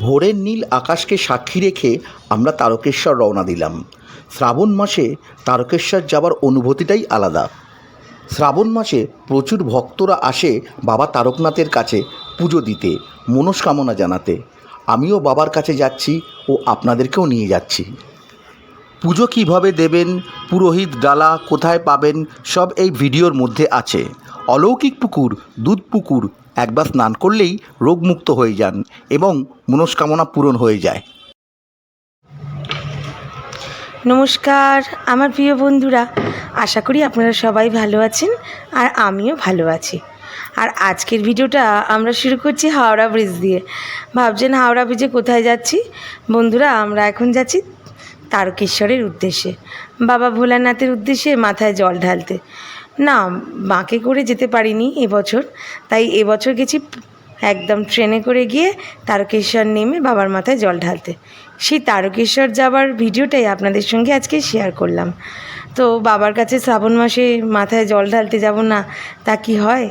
ভোরের নীল আকাশকে সাক্ষী রেখে আমরা তারকেশ্বর রওনা দিলাম। শ্রাবণ মাসে তারকেশ্বর যাবার অনুভূতিটাই আলাদা। শ্রাবণ মাসে প্রচুর ভক্তরা আসে বাবা তারকনাথের কাছে পুজো দিতে, মনস্কামনা জানাতে। আমিও বাবার কাছে যাচ্ছি ও আপনাদেরকেও নিয়ে যাচ্ছি। পুজো কীভাবে দেবেন, পুরোহিত ডালা কোথায় পাবেন, সব এই ভিডিওর মধ্যে আছে। অলৌকিক পুকুর, দুধ পুকুর একবার স্নান করলেই রোগমুক্ত হয়ে যান এবং মনস্কামনা পূরণ হয়ে যায়। নমস্কার, আমার প্রিয় বন্ধুরা, আশা করি আপনারা সবাই ভালো আছেন আর আমিও ভালো আছি। আর আজকের ভিডিওটা আমরা শুরু করছি হাওড়া ব্রিজ দিয়ে। ভাবছেন হাওড়া ব্রিজে কোথায় যাচ্ছি? বন্ধুরা, আমরা এখন যাচ্ছি তারকেশ্বরের উদ্দেশ্যে। বাবা ভোলানাথের উদ্দেশ্যে মাথায় জল ঢালতে। না, বাঁকে করে যেতে পারিনি এবছর। তাই এবছর গেছি একদম ট্রেনে করে গিয়ে তারকেশ্বর নেমে বাবার মাথায় জল ঢালতে। সেই তারকেশ্বর যাবার ভিডিওটাই আপনাদের সঙ্গে আজকে শেয়ার করলাম। তো বাবার কাছে শ্রাবণ মাসে মাথায় জল ঢালতে যাব না, তা কি হয়?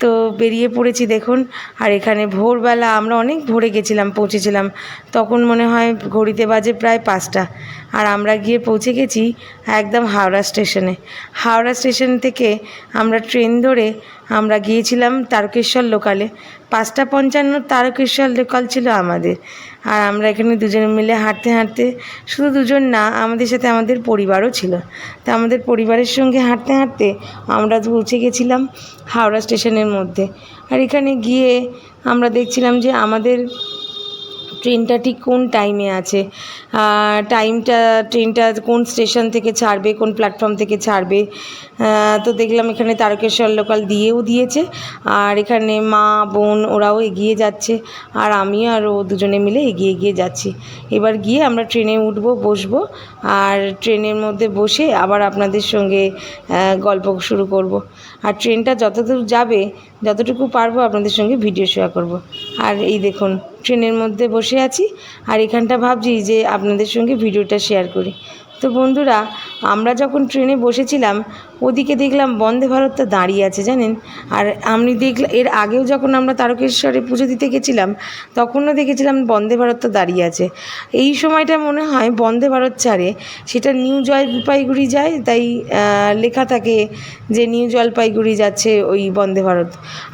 তো বেরিয়ে পড়েছি দেখুন। আর এখানে ভোরবেলা আমরা অনেক ভোরে গেছিলাম, পৌঁছেছিলাম। তখন মনে হয় ঘড়িতে বাজে প্রায় পাঁচটা। আর আমরা গিয়ে পৌঁছে গেছি একদম হাওড়া স্টেশনে। হাওড়া স্টেশন থেকে আমরা ট্রেন ধরে আমরা গিয়েছিলাম তারকেশ্বর লোকালে পাঁচটা পঞ্চান্ন তারকেশ্বর লোকাল ছিল আমাদের। আর আমরা এখানে দুজনে মিলে হাঁটতে হাঁটতে, শুধু দুজন না, আমাদের সাথে আমাদের পরিবারও ছিল। তা আমাদের পরিবারের সঙ্গে হাঁটতে হাঁটতে আমরা পৌঁছে গেছিলাম হাওড়া স্টেশনের মধ্যে। আর এখানে গিয়ে আমরা দেখছিলাম যে আমাদের ট্রেনটা ঠিক কোন টাইমে আছে। টাইমটা ট্রেনটা কোন স্টেশন থেকে ছাড়বে, কোন প্ল্যাটফর্ম থেকে ছাড়বে। তো দেখলাম এখানে তারকেশ্বর লোকাল দিয়েও দিয়েছে। আর এখানে মা, বোন ওরাও এগিয়ে যাচ্ছে। আর আমি আর ও দুজনে মিলে এগিয়ে এগিয়ে যাচ্ছি। এবার গিয়ে আমরা ট্রেনে উঠবো, বসবো। আর ট্রেনের মধ্যে বসে আবার আপনাদের সঙ্গে গল্প শুরু করব। আর ট্রেনটা যতদূর যাবে, যতটুকু পারব আপনাদের সঙ্গে ভিডিও শেয়ার করব। আর এই দেখুন ট্রেনের মধ্যে বসে আছি। আর এখানটা ভাবছি যে আপনাদের সঙ্গে ভিডিওটা শেয়ার করি। তো বন্ধুরা আমরা যখন ট্রেনে বসেছিলাম ওদিকে দেখলাম বন্দে ভারতটা দাঁড়িয়ে আছে, জানেন? আর আমি দেখলাম এর আগেও যখন আমরা তারকেশ্বরে পুজো দিতে গেছিলাম, তখনও দেখেছিলাম বন্দে ভারতটা দাঁড়িয়ে আছে। এই সময়টা মনে হয় বন্দে ভারত ছাড়ে, সেটা নিউ জলপাইগুড়ি যায়, তাই লেখা থাকে যে নিউ জলপাইগুড়ি যাচ্ছে ওই বন্দে ভারত।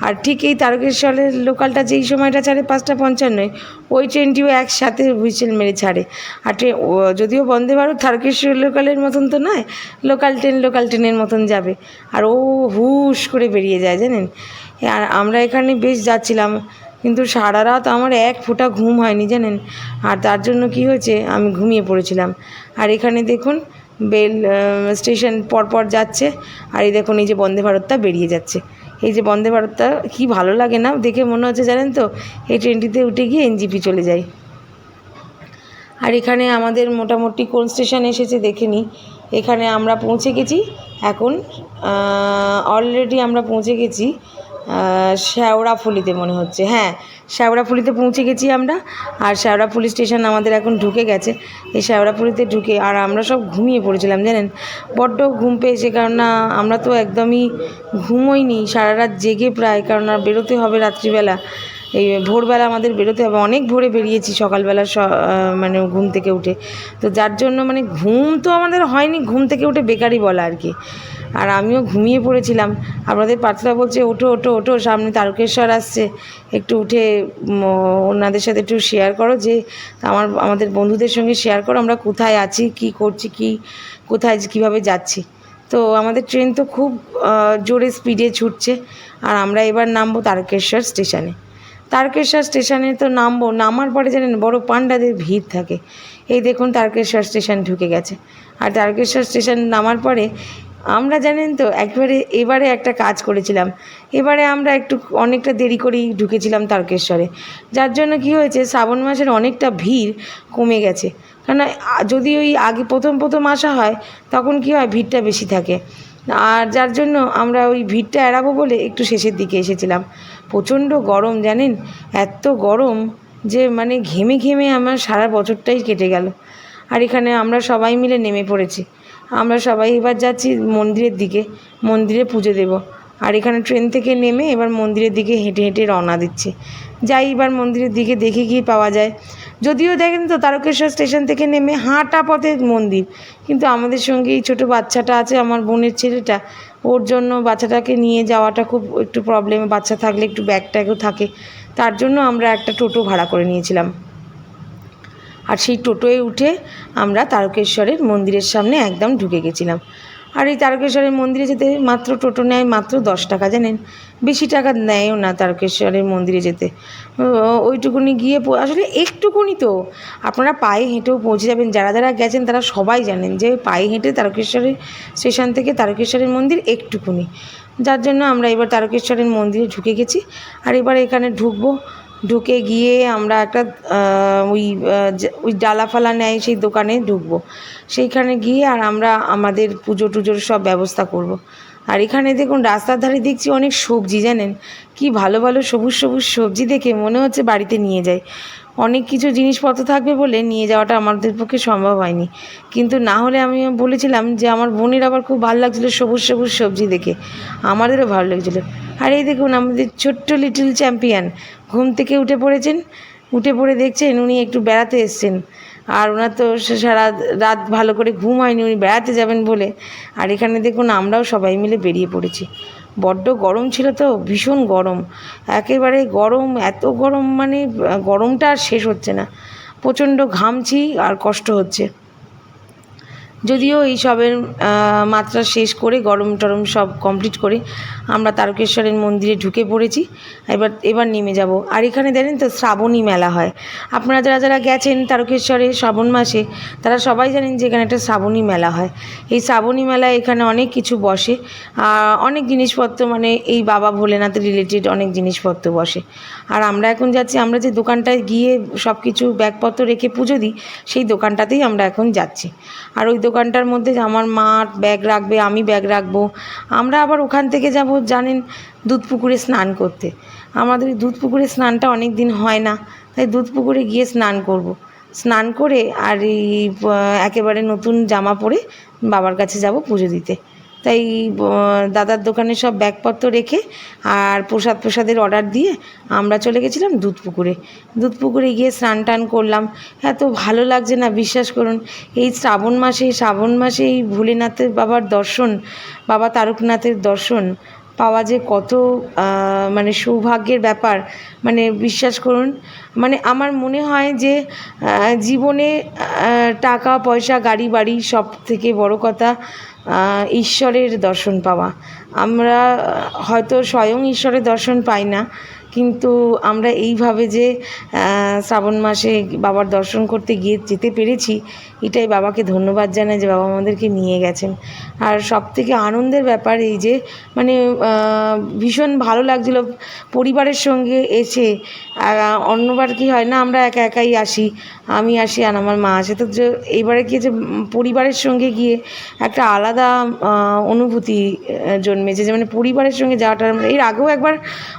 আর ঠিক এই তারকেশ্বরের লোকালটা যেই সময়টা ছাড়ে পাঁচটা পঞ্চান্নয়, ওই ট্রেনটিও একসাথে হুইসেল মেরে ছাড়ে। আর যদিও বন্দে ভারত তারকেশ্বর লোকালের মতন তো নয়, লোকাল ট্রেন, লোকাল ট্রেনের মতন যাবে। আর ও হুশ করে বেরিয়ে যায়, জানেন? আর আমরা এখানে বেশ যাচ্ছিলাম, কিন্তু সারা রাত আমার এক ফোঁটা ঘুম হয়নি, জানেন? আর তার জন্য কি হয়েছে, আমি ঘুমিয়ে পড়েছিলাম। আর এখানে দেখুন, বেল স্টেশন পরপর যাচ্ছে, আর এই দেখুন, এই যে বন্দে ভারতটা বেরিয়ে যাচ্ছে। এই যে বন্দে ভারতটা কি ভালো লাগে না, দেখে মনে হচ্ছে, জানেন তো? এই ট্রেনটিতে উঠে গিয়ে এনজিপি চলে যাই আর এখানে আমাদের মোটামুটি কোন স্টেশন এসেছে দেখে নিই এখানে আমরা পৌঁছে গেছি। এখন অলরেডি আমরা পৌঁছে গেছি আহ, শেওড়াফুলিতে মনে হচ্ছে। হ্যাঁ শেওড়াফুলিতে পৌঁছে গেছি আমরা। আর শেওড়াফুলি স্টেশন আমাদের এখন ঢুকে গেছে। এই শেওড়াফুলিতে ঢুকে আর আমরা সব ঘুমিয়ে পড়েছিলাম জানেন? বড্ড ঘুম পেয়েছে কারণ না আমরা তো একদমই ঘুমোইনি। সারা রাত জেগে প্রায় কারণ আর বেরোতে হবে রাত্রিবেলা। এই ভোরবেলা আমাদের বেরোতে হবে। অনেক ভোরে বেরিয়েছি সকালবেলা স মানে ঘুম থেকে উঠে। তো যার জন্য মানে ঘুম তো আমাদের হয়নি, ঘুম থেকে উঠে বেকারই বলা আর কি। আর আমিও ঘুমিয়ে পড়েছিলাম। আপনাদের পাত্রা বলছে, ওঠো ওঠো ওঠো, সামনে তারকেশ্বর আসছে। একটু উঠে ওনাদের সাথে একটু শেয়ার করো যে, আমার, আমাদের বন্ধুদের সঙ্গে শেয়ার করো, আমরা কোথায় আছি, কি করছি, কি, কোথায় কীভাবে যাচ্ছি। তো আমাদের ট্রেন তো খুব জোরে স্পিডে ছুটছে। আর আমরা এবার নামবো তারকেশ্বর স্টেশনে তারকেশ্বর স্টেশনে তো নামবো, নামার পরে জানেন বড় পান্ডাদের ভিড় থাকে। এই দেখুন তারকেশ্বর স্টেশন ঢুকে গেছে। আর তারকেশ্বর স্টেশন নামার পরে আমরা জানেন তো একবারে, এবারে একটা কাজ করেছিলাম। এবারে আমরা একটু অনেকটা দেরি করেই ঢুকেছিলাম তারকেশ্বরে। যার জন্য কি হয়েছে, শ্রাবণ মাসের অনেকটা ভিড় কমে গেছে। আ- যদি ওই আগে প্রথম প্রথম আসা হয়, তখন কি হয়, ভিড়টা বেশি থাকে। আর যার জন্য আমরা ওই ভিড়টা এড়াবো বলে একটু শেষের দিকে এসেছিলাম। প্রচণ্ড গরম, জানেন? এত গরম যে মানে ঘেমে ঘেমে আমার সারা বছরটাই কেটে গেল। আর এখানে আমরা সবাই মিলে নেমে পড়েছি। আমরা সবাই এবার যাচ্ছি মন্দিরের দিকে। মন্দিরে পুজো দেব। আর এখানে ট্রেন থেকে নেমে এবার মন্দিরের দিকে হেঁটে হেঁটে রওনা দিচ্ছি। যাই এবার মন্দিরের দিকে দেখে কি পাওয়া যায়। যদিও দেখেন তো তারকেশ্বর স্টেশন থেকে নেমে হাঁটা পথে মন্দির। কিন্তু আমাদের সঙ্গে এই ছোটো বাচ্চাটা আছে, আমার বোনের ছেলেটা। ওর জন্য বাচ্চাটাকে নিয়ে যাওয়াটা খুব একটু প্রবলেম বাচ্চা থাকলে একটু ব্যাগ ট্যাগও থাকে। তার জন্য আমরা একটা টোটো ভাড়া করে নিয়েছিলাম। আর সেই টোটোয় উঠে আমরা তারকেশ্বরের মন্দিরের সামনে একদম ঢুকে গেছিলাম। আর এই তারকেশ্বরের মন্দিরে যেতে মাত্র টোটো নেয় মাত্র দশ টাকা, জানেন? বেশি টাকা নেয়ও না তারকেশ্বরের মন্দিরে যেতে। ওইটুকুনি গিয়ে আসলে একটুকুনি তো। আপনারা পায়ে হেঁটেও পৌঁছে যাবেন। যারা যারা গেছেন তারা সবাই জানেন যে পায়ে হেঁটে তারকেশ্বরের স্টেশন থেকে তারকেশ্বরের মন্দির একটুকুনি। যার জন্য আমরা এবার তারকেশ্বরের মন্দিরে ঢুকে গেছি। আর এবার এখানে ঢুকবো। ঢুকে গিয়ে আমরা একটা ওই ওই ডালা ফালা নেয় সেই দোকানে ঢুকবো। সেইখানে গিয়ে আর আমরা আমাদের পুজো টুজোর সব ব্যবস্থা করব। আর এখানে দেখুন রাস্তার ধারে দেখছি অনেক সবজি, জানেন? কি ভালো ভালো সবুজ সবুজ সবজি দেখে মনে হচ্ছে বাড়িতে নিয়ে যাই। অনেক কিছু জিনিসপত্র থাকবে বলে নিয়ে যাওয়াটা আমাদের পক্ষে সম্ভব হয়নি। কিন্তু না হলে আমি বলেছিলাম যে আমার বোনের আবার খুব ভালো লাগছিল সবুজ সবুজ সবজি দেখে। আমাদেরও ভালো লাগছিল। আর এই দেখুন আমাদের ছোট্ট লিটল চ্যাম্পিয়ন ঘুম থেকে উঠে পড়েছেন। উঠে পড়ে দেখছেন উনি একটু বেড়াতে এসছেন। আর ওনার তো সারা রাত ভালো করে ঘুম হয়নি, উনি বেড়াতে যাবেন বলে। আর এখানে দেখুন আমরাও সবাই মিলে বেরিয়ে পড়েছি। বড্ড গরম ছিল তো, ভীষণ গরম। একেবারে গরম, এত গরম মানে গরমটা আর শেষ হচ্ছে না। প্রচণ্ড ঘামছি আর কষ্ট হচ্ছে। যদিও এই সবের মাত্রা শেষ করে গরম টরম সব কমপ্লিট করে আমরা তারকেশ্বরের মন্দিরে ঢুকে পড়েছি। এবার এবার নেমে যাব। আর এখানে জানেন তো শ্রাবণী মেলা হয়। আপনারা যারা যারা গেছেন তারকেশ্বরে শ্রাবণ মাসে, তারা সবাই জানেন যে এখানে একটা শ্রাবণী মেলা হয়। এই শ্রাবণী মেলায় এখানে অনেক কিছু বসে। অনেক জিনিসপত্র মানে এই বাবা ভোলেনাথের রিলেটেড অনেক জিনিসপত্র বসে। আর আমরা এখন যাচ্ছি, আমরা যে দোকানটায় গিয়ে সব কিছু ব্যাগপত্র রেখে পুজো দিই, সেই দোকানটাতেই আমরা এখন যাচ্ছি। আর ওই দোকানটার মধ্যে আমার মা ব্যাগ রাখবে, আমি ব্যাগ রাখব। আমরা আবার ওখান থেকে যাব, জানেন, দুধ পুকুরে স্নান করতে। আমাদের দুধ পুকুরে স্নানটা অনেক দিন হয় না, তাই দুধ পুকুরে গিয়ে স্নান করব। স্নান করে আর এই একেবারে নতুন জামা পরে বাবার কাছে যাব পুজো দিতে। তাই দাদার দোকানে সব ব্যাগপত্র রেখে আর প্রসাদ প্রসাদের অর্ডার দিয়ে আমরা চলে গেছিলাম দুধ পুকুরে দুধ পুকুরে গিয়ে স্নান টান করলাম। এত ভালো লাগছে না, বিশ্বাস করুন। এই শ্রাবণ মাসে শ্রাবণ মাসে এই ভোলেনাথের বাবার দর্শন, বাবা তারকনাথের দর্শন পাওয়া যে কত মানে সৌভাগ্যের ব্যাপার। মানে বিশ্বাস করুন মানে আমার মনে হয় যে জীবনে টাকা, পয়সা, গাড়ি, বাড়ি সব থেকে বড় কথা। ঈশ্বরের দর্শন পাওয়া। আমরা হয়তো স্বয়ং ঈশ্বরের দর্শন পাই না, কিন্তু আমরা এইভাবে যে শ্রাবণ মাসে বাবার দর্শন করতে গিয়ে যেতে পেরেছি, এটাই বাবাকে ধন্যবাদ জানাই যে বাবা আমাদেরকে নিয়ে গেছেন। আর সব থেকে আনন্দের ব্যাপার এই যে মানে ভীষণ ভালো লাগছিল পরিবারের সঙ্গে এসে। অন্যবার কি হয় না, আমরা একা একাই আসি আমি আসি আর আমার মা আসে। তো যে এইবারে কি যে পরিবারের সঙ্গে গিয়ে একটা আলাদা অনুভূতি জন্মেছে। যে মানে পরিবারের সঙ্গে যাওয়াটা এর আগেও একবার,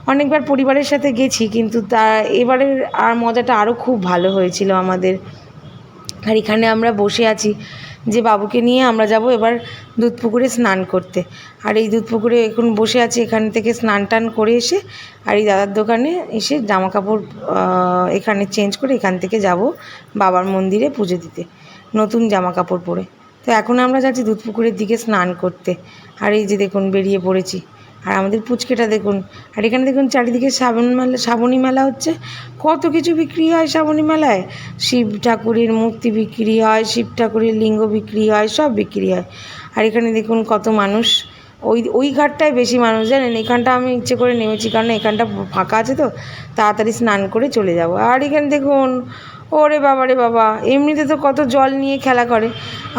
অনেকবার পরিবারের সাথে গেছি, কিন্তু তা এবারের আর মজাটা আরও খুব ভালো হয়েছিল আমাদের। আর এখানে আমরা বসে আছি। যে বাবুকে নিয়ে আমরা যাব এবার দুধ পুকুরে স্নান করতে। আর এই দুধ পুকুরে এখন বসে আছি, এখান থেকে স্নান টান করে এসে আর এই দাদার দোকানে এসে জামা কাপড় এখানে চেঞ্জ করে এখান থেকে যাব বাবার মন্দিরে পুজো দিতে, নতুন জামা কাপড় পরে। তো এখন আমরা যাচ্ছি দুধ পুকুরের দিকে স্নান করতে। আর এই যে দেখুন, বেরিয়ে পড়েছি। আর আমাদের পুচকেটা দেখুন, আর এখানে দেখুন চারিদিকে শ্রাবণ মেলা, শ্রাবণী মেলা হচ্ছে। কত কিছু বিক্রি হয় শ্রাবণী মেলায়? শিব ঠাকুরের মূর্তি বিক্রি হয়, শিব ঠাকুরের লিঙ্গ বিক্রি হয়, সব বিক্রি হয়। আর এখানে দেখুন কত মানুষ। ওই ওই ঘাটটায় বেশি মানুষ, জানেন? এখানটা আমি ইচ্ছে করে নেমেছি, কারণ এখানটা ফাঁকা আছে তো। তাড়াতাড়ি স্নান করে চলে যাব। আর এখানে দেখুন, ওরে বাবা রে বাবা, এমনিতে তো কত জল নিয়ে খেলা করে।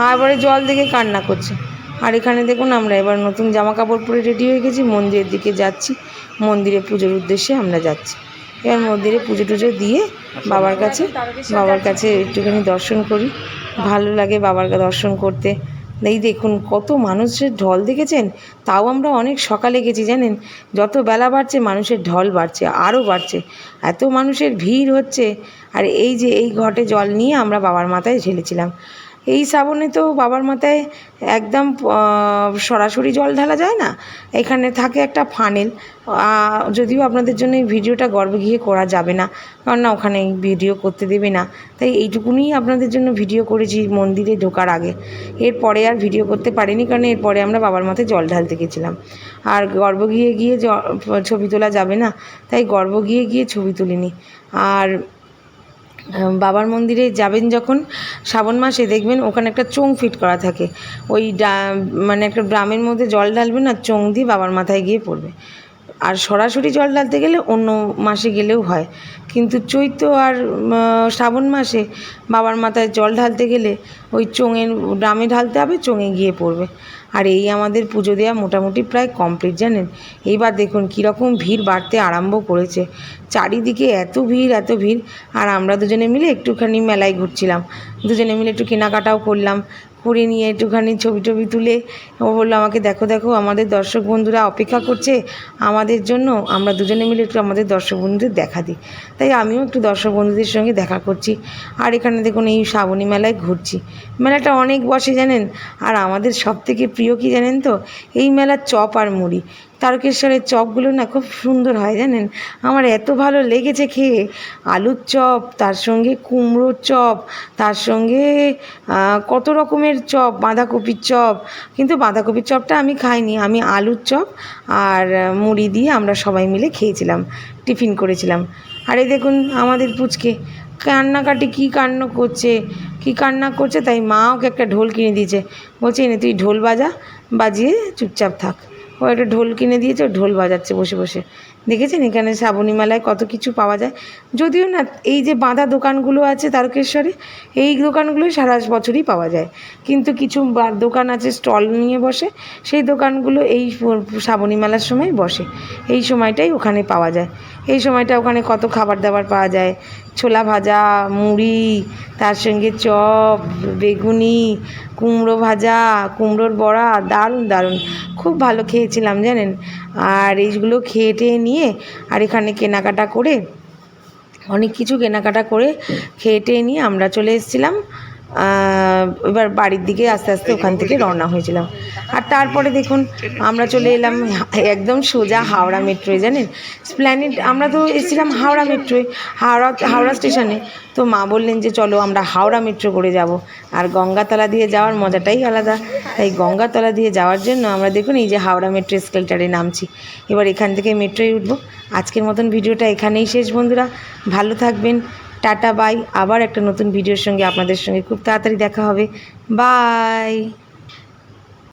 আর এবারে জল দেখে কান্না করছে। আর এখানে দেখুন আমরা এবার নতুন জামা কাপড় পরে রেডি হয়ে গেছি। মন্দিরের দিকে যাচ্ছি। মন্দিরে পুজোর উদ্দেশ্যে আমরা যাচ্ছি। এবার মন্দিরে পুজো টুজো দিয়ে বাবার কাছে বাবার কাছে একটুখানি দর্শন করি। ভালো লাগে বাবার দর্শন করতে। এই দেখুন কত মানুষের ঢল দেখেছেন? তাও আমরা অনেক সকালে গেছি, জানেন? যত বেলা বাড়ছে, মানুষের ঢল বাড়ছে আরও বাড়ছে। এত মানুষের ভিড় হচ্ছে। আর এই যে এই ঘটে জল নিয়ে আমরা বাবার মাথায় ঢেলেছিলাম। এই শ্রাবণে তো বাবার মাথায় একদম সরাসরি জল ঢালা যায় না? এখানে থাকে একটা ফানেল। যদিও আপনাদের জন্য এই ভিডিওটা গর্বে গিয়ে করা যাবে না, কারণ না ওখানে ভিডিও করতে দেবে না। তাই এইটুকুনি আপনাদের জন্য ভিডিও করেছি মন্দিরে ঢোকার আগে। এরপরে আর ভিডিও করতে পারিনি, কারণ এরপরে আমরা বাবার মাথায় জল ঢালতে গেছিলাম। আর গর্ব গিয়ে গিয়ে ছবি তোলা যাবে না, তাই গর্ব গিয়ে গিয়ে ছবি তুলিনি। আর বাবার মন্দিরে যাবেন যখন, শ্রাবণ মাসে দেখবেন ওখানে একটা চোং ফিট করা থাকে। ওই ডা- মানে একটা ড্রামের মধ্যে জল ঢালবেন আর চোং দিয়ে বাবার মাথায় গিয়ে পড়বে। আর সরাসরি জল ঢালতে গেলে অন্য মাসে গেলেও হয়। কিন্তু চৈত্র আর শ্রাবণ মাসে বাবার মাথায় জল ঢালতে গেলে ওই চোঙের, ড্রামে ঢালতে হবে, চোঙে গিয়ে পড়বে। আর এই আমাদের পুজো দেওয়া মোটামুটি প্রায় কমপ্লিট জানেন? এইবার দেখুন কীরকম ভিড় বাড়তে আরম্ভ করেছে। চারিদিকে এত ভিড় এত ভিড়, আর আমরা দুজনে মিলে একটুখানি মেলায় ঘুরছিলাম। দুজনে মিলে একটু কেনাকাটাও করলাম। করে নিয়ে একটুখানি ছবি টবি তুলে ও বলল, আমাকে দেখো দেখো, আমাদের দর্শক বন্ধুরা অপেক্ষা করছে। আমাদের জন্য আমরা দুজনে মিলে একটু আমাদের দর্শক বন্ধুদের দেখা দিই। তাই আমিও একটু দর্শক বন্ধুদের সঙ্গে দেখা করছি। আর এখানে দেখুন, এই শ্রাবণী মেলায় ঘুরছি। মেলাটা অনেক বসে, জানেন? আর আমাদের সব থেকে প্রিয় কি, জানেন তো? এই মেলার চপ আর মুড়ি। তারকেশ্বরের চপগুলো না খুব সুন্দর হয় জানেন। আমার এত ভালো লেগেছে খেয়ে। আলুর চপ, তার সঙ্গে কুমড়োর চপ, তার সঙ্গে কত রকমের চপ, বাঁধাকপির চপ। কিন্তু বাঁধাকপির চপটা আমি খাইনি। আমি আলুর চপ আর মুড়ি দিয়ে আমরা সবাই মিলে খেয়েছিলাম, টিফিন করেছিলাম। আর এই দেখুন আমাদের পুচকে, কান্নাকাটি কী কান্ন করছে, কী কান্না করছে, তাই মা ওকে একটা ঢোল কিনে দিয়েছে। বলছে, এনে তুই ঢোল বাজা, বাজিয়ে চুপচাপ থাক। ও একটা ঢোল কিনে দিয়েছে, ও ঢোল বাজাচ্ছে বসে বসে। দেখেছেন এখানে শ্রাবণী মেলায় কত কিছু পাওয়া যায়? যদিও না, এই যে বাঁধা দোকানগুলো আছে তারকেশ্বরে, এই দোকানগুলো সারা বছরই পাওয়া যায়। কিন্তু কিছু দোকান আছে স্টল নিয়ে বসে, সেই দোকানগুলো এই শ্রাবণী মেলার সময় বসে। এই সময়টাই ওখানে পাওয়া যায়। এই সময়টা ওখানে কত খাবার দাবার পাওয়া যায় ছোলা ভাজা, মুড়ি, তার সঙ্গে চপ, বেগুনি, কুমড়ো ভাজা, কুমড়োর বড়া, দারুণ দারুণ। খুব ভালো খেয়েছিলাম, জানেন? আর এইগুলো খেয়ে টেয়ে নিয়ে আর এখানে কেনাকাটা করে, অনেক কিছু কেনাকাটা করে খেয়ে টেয়ে নিয়ে আমরা চলে এসেছিলাম। এবার বাড়ির দিকে আস্তে আস্তে ওখান থেকে রওনা হয়েছিলাম। আর তারপরে দেখুন, আমরা চলে এলাম একদম সোজা হাওড়া মেট্রোয় জানেন? স্প্ল্যানেড আমরা তো এসেছিলাম হাওড়া মেট্রোয়, হাওড়া হাওড়া স্টেশনে। তো মা বললেন যে, চলো আমরা হাওড়া মেট্রো করে যাব। আর গঙ্গাতলা দিয়ে যাওয়ার মজাটাই আলাদা। তাই গঙ্গাতলা দিয়ে যাওয়ার জন্য আমরা দেখুন, এই যে হাওড়া মেট্রো স্কেলটারে নামছি। এবার এখান থেকে মেট্রোয় উঠবো। আজকের মতন ভিডিওটা এখানেই শেষ, বন্ধুরা। ভালো থাকবেন। Tata bye. আবার একটা নতুন ভিডিওর সঙ্গে আপনাদের সঙ্গে খুব তাড়াতাড়ি দেখা হবে। বাই।